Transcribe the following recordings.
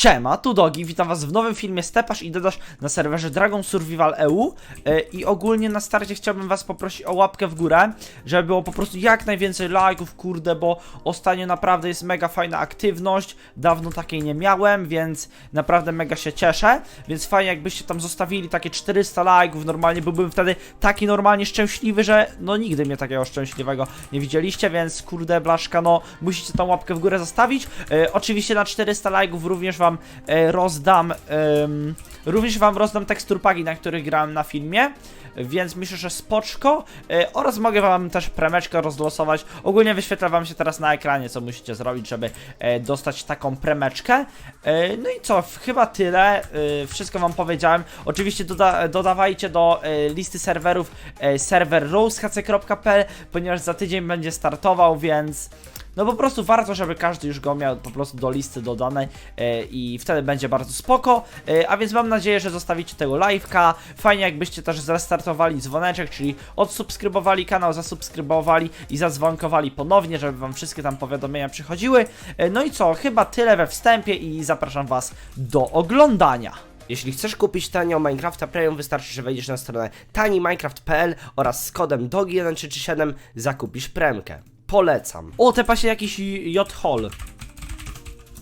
Siema, tu Dogi, witam was w nowym filmie Stepasz i dodasz na serwerze Dragon Survival EU e, i ogólnie na starcie chciałbym was poprosić o łapkę w górę, żeby było po prostu jak najwięcej lajków, kurde, bo ostatnio naprawdę jest mega fajna aktywność, dawno takiej nie miałem, więc naprawdę mega się cieszę, więc fajnie jakbyście tam zostawili takie 400 lajków, normalnie byłbym wtedy taki normalnie szczęśliwy, że no nigdy mnie takiego szczęśliwego nie widzieliście, więc kurde blaszka, no musicie tą łapkę w górę zostawić, e, oczywiście na 400 lajków również wam e, rozdam również wam rozdam teksturpagi, na których grałem na filmie, więc myślę, że spoczko e, oraz mogę wam też premeczkę rozlosować. Ogólnie wyświetla wam się teraz na ekranie, co musicie zrobić, żeby e, dostać taką premeczkę. E, no i co, chyba tyle. Wszystko wam powiedziałem. Oczywiście doda dodawajcie do listy serwerów e, serwer rosehc.pl, ponieważ za tydzień będzie startował, więc no po prostu warto, żeby każdy już go miał po prostu do listy dodanej e, i wtedy będzie bardzo spoko. E, a więc mam nadzieję, że zostawicie tego live'ka. Fajnie jakbyście też zrestartowali dzwoneczek, czyli odsubskrybowali kanał, zasubskrybowali i zadzwonkowali ponownie, żeby wam wszystkie tam powiadomienia przychodziły. E, no i co, chyba tyle we wstępie i zapraszam was do oglądania. Jeśli chcesz kupić tanio Minecrafta Premium, wystarczy, że wejdziesz na stronę taniminecraft.pl oraz z kodem DOGI1337 zakupisz premkę. Polecam. O, tepa się jakiś J-Hall.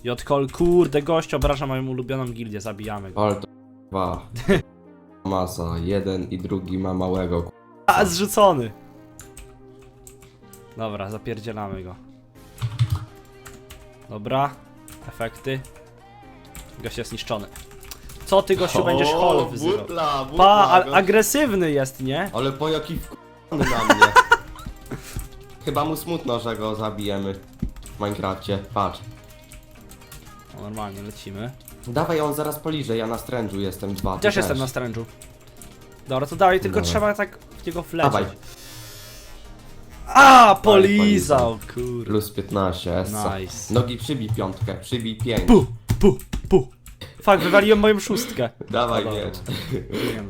J-Hall, kurde, gość obraża moją ulubioną gildię, zabijamy go. Dwa. Masa, jeden i drugi ma małego. A, zrzucony. Dobra, zapierdzielamy go. Dobra, efekty. Gość jest zniszczony. Co ty, gościu, będziesz hol wyzywał? Butla, butla, Pa, a, gość. agresywny jest, nie? Ale po jaki wkurwony na mnie. Chyba mu smutno, że go zabijemy w Minecrafcie. Patrz. O, normalnie, lecimy. Dawaj, on zaraz poliże, ja na strężu jestem dwa. ty Też jestem na strężu. Dobra, to dalej, tylko Dobra. trzeba tak w niego wlecieć. Dawaj, A, polizał, kurde. plus 15, essa. Nice. Nogi przybij piątkę, przybij 5. Pu, pu, pu. Fuck, wywaliłem moją szóstkę. Dawaj Dobra. miecz. Nie, nie.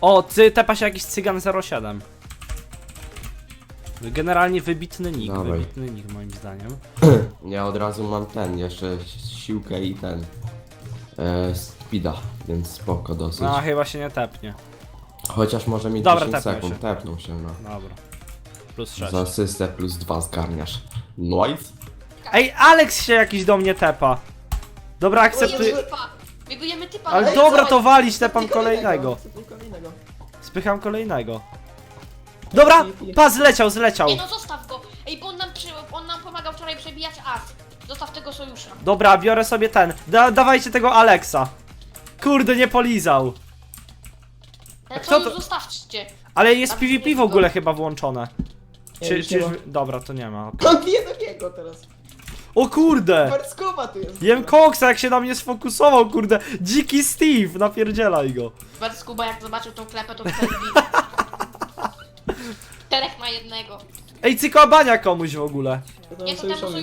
O, ty, tepa się jakiś cygan 07. Generalnie wybitny nick, Dawaj. wybitny nick moim zdaniem. Ja od razu mam ten, jeszcze siłkę i ten. E, speeda, więc spoko dosyć. No, chyba się nie tepnie. Chociaż może mieć Dobra, 10 tepnął sekund, się. tepnął się, no. Dobra. Plus 6. Za asystę plus 2 zgarniasz. Nice. Ej, Alex się jakiś do mnie tepa. Dobra, akceptuję. Biegujemy typa! Biegujemy typa! Ale no dobra, to walić, tepam kolejnego. Spycham kolejnego. Dobra, pa, zleciał, zleciał. Nie no, zostaw go! Ej, bo on nam, przy, on nam pomagał wczoraj przebijać as. Zostaw tego sojusza. Dobra, biorę sobie ten. Da, dawajcie tego Alexa. Kurde, nie polizał. Ten kto sojusz to- zostawcie. Ale jest Tam PvP w ogóle go. chyba włączone. Czy, już czy, nie ma. dobra, to nie ma. okej. On bije takiego teraz. O kurde! Barskowa tu jest. Jem koksa, jak się na mnie sfokusował, kurde. Dziki Steve, napierdzielaj go. Bardzo Kuba jak zobaczył tą klepę, to wtedy Na jednego. Ej, cykobania komuś w ogóle. Nie, to temu.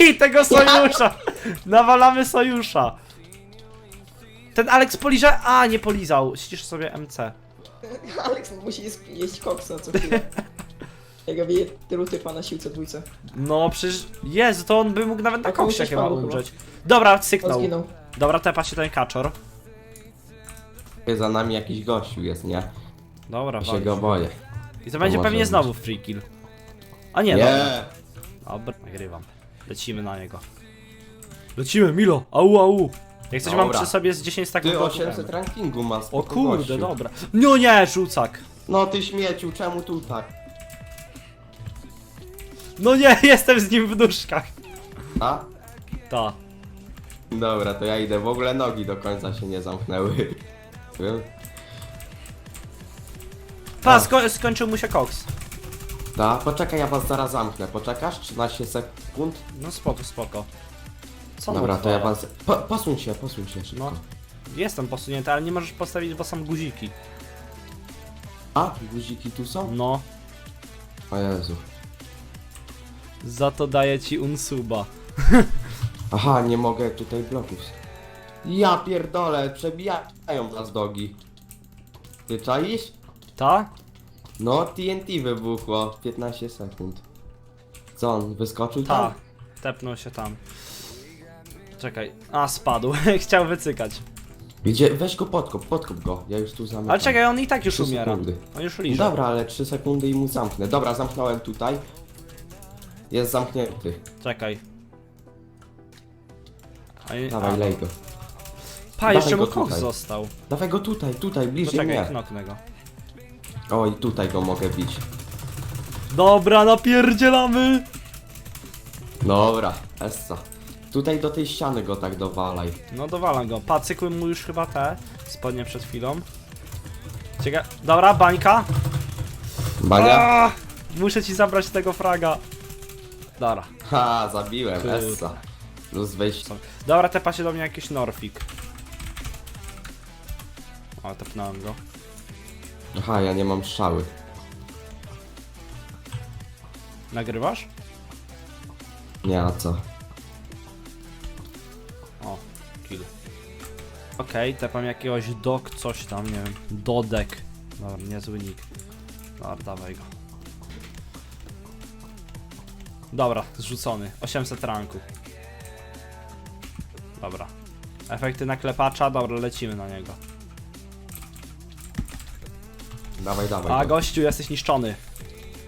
Ej, tego sojusza. Nawalamy sojusza. Ten Alex poliże... A, nie polizał. Ścisz sobie MC. Alex musi jeść, jeść koksa co chwilę. Jak ja bije tylu typa na siłce dwójce. No, przecież... Jezu, to on by mógł nawet na A komuś koksie chyba padło chyba. umrzeć. Dobra, On cyknął. zginął. Dobra, tepa się ten kaczor. Za nami jakiś gościu jest, nie? Dobra, się go boję. I to będzie może pewnie być. znowu free kill. A nie, Nie! dobra. Dobra, nagrywam. Lecimy na niego. Lecimy, Milo! Au, au! Jak coś mam Dobra. przy sobie z 10 staków Ty bloków 800 M. rankingu ma O spoko kurde, gościu. dobra. No nie, rzucak! No ty śmieciu, czemu tu tak? No nie, jestem z nim w duszkach. A? Ta. Dobra, to ja idę. W ogóle nogi do końca się nie zamknęły. Wiem? Pa, sko skończył mu się koks. Da, poczekaj, ja was zaraz zamknę. Poczekasz? 13 sekund? No spoko, spoko. Co Dobra, mu to ja was... Po, posuń się, posuń się szybko. No. Jestem posunięty, ale nie możesz postawić, bo są guziki. A, guziki tu są? No. O Jezu. Za to daję ci unsuba. Aha, nie mogę tutaj bloków. Ja pierdolę, przebijają nas dogi. Ty czaisz? Ta? No, TNT wybuchło. 15 sekund. Co on, wyskoczył Ta. tam? Tepnął się tam. Czekaj. A, spadł. Chciał wycykać. Gdzie? Weź go podkop, podkop go. Ja już tu zamykam. Ale czekaj, on i tak już Trzy umiera. sekundy. On już liże. Dobra, ale 3 sekundy i mu zamknę. Dobra, zamknąłem tutaj. Jest zamknięty. Czekaj. A, i- Dawaj, a, lej go. Pa, jeszcze dawaj mu go koks tutaj. został. Dawaj go tutaj, tutaj, bliżej Poczekaj, mnie. knoknę go. Oj, tutaj go mogę bić. Dobra, napierdzielamy! Dobra, essa. Tutaj do tej ściany go tak dowalaj. No dowalam go. Pa, cykły mu już chyba te. Spodnie przed chwilą. Cieka... Dobra, bańka. Bania? Muszę ci zabrać tego fraga. Dobra. Ha, zabiłem, Kurde. essa. Plus wejście. Dobra, tepa się do mnie jakiś Norfik. O, tepnąłem go. Aha, ja nie mam strzały. Nagrywasz? Nie, a co? O, kill. Okej, tepam jakiegoś dok, coś tam, nie wiem. Dodek. Dobra, niezły nick. Dobra, dawaj go. Dobra, zrzucony. 800 ranku. Dobra. Efekty naklepacza, dobra, lecimy na niego. Dawaj, dawaj. A go. gościu, jesteś niszczony.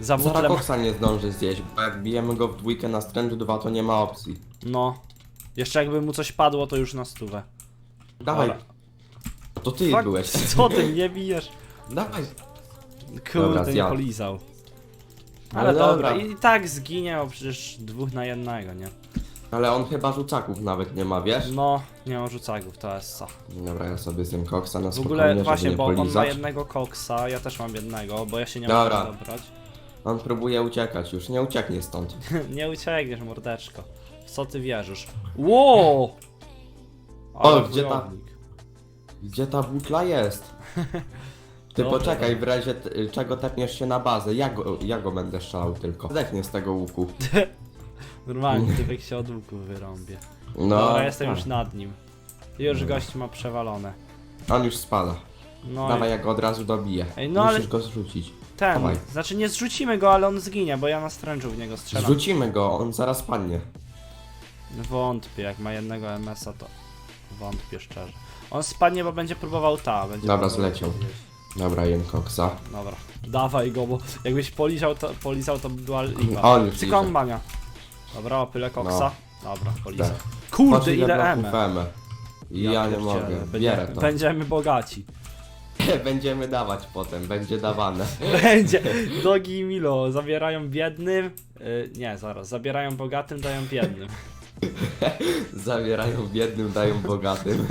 Za Zara butlem. koksa nie zdąży zjeść, bo jak bijemy go w dwójkę na stręczu 2, to nie ma opcji. No. Jeszcze jakby mu coś padło, to już na stówę. Dawaj. Dobra. To ty Fuck, byłeś. Co ty, nie bijesz? Dawaj. Kurde, nie zjadł. polizał. No Ale dobra, dobra. i tak zginie, bo przecież dwóch na jednego, nie? Ale on chyba rzucaków nawet nie ma, wiesz? No, nie ma rzucaków, to jest co. Dobra, ja sobie zjem koksa na W spokojnie, ogóle żeby właśnie, nie bo on ma polizać. jednego koksa, ja też mam jednego, bo ja się nie Dobra. mogę dobrać. On próbuje uciekać już, nie ucieknie stąd. nie uciekniesz, mordeczko. W co ty wierzysz? Wow! O, gdzie ta- wojownik. Gdzie ta butla jest? Ty Dobra. poczekaj, w razie t- czego tepniesz się na bazę, ja go, ja go będę strzelał tylko. Zdechnie z tego łuku. Normalnie, typek się od łuku wyrąbie. No, Dobra, jestem tak. już nad nim. Już gość ma przewalone. On już spada. No Dawaj, i ja go od razu dobiję. Ej, no Musisz ale- go zrzucić. ten, dawaj. znaczy nie zrzucimy go, ale on zginie, bo ja na stręczu w niego strzelam. Zrzucimy go, on zaraz padnie. Wątpię, jak ma jednego MS-a to wątpię szczerze. On spadnie, bo będzie próbował ta, będzie Dobra, zleciał. Dobra, jem koksa. Dobra, dawaj go, bo jakbyś polizał to, polizał, to by była lipa. On już liże. bania. Dobra, opylę koksa. Dobra, polizał. Tak. Kurde, Patrz, ile bloków M. M. Ja, nie pierdzielę, mogę, będzie- bierę to. Będziemy bogaci. Będziemy dawać potem, będzie dawane. Będzie. Dogi i Milo zabierają biednym. y, nie, zaraz. Zabierają bogatym, dają biednym. Zabierają biednym, dają bogatym.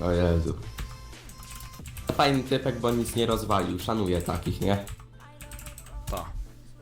O Jezu. Fajny typek, bo nic nie rozwalił, szanuję takich, nie?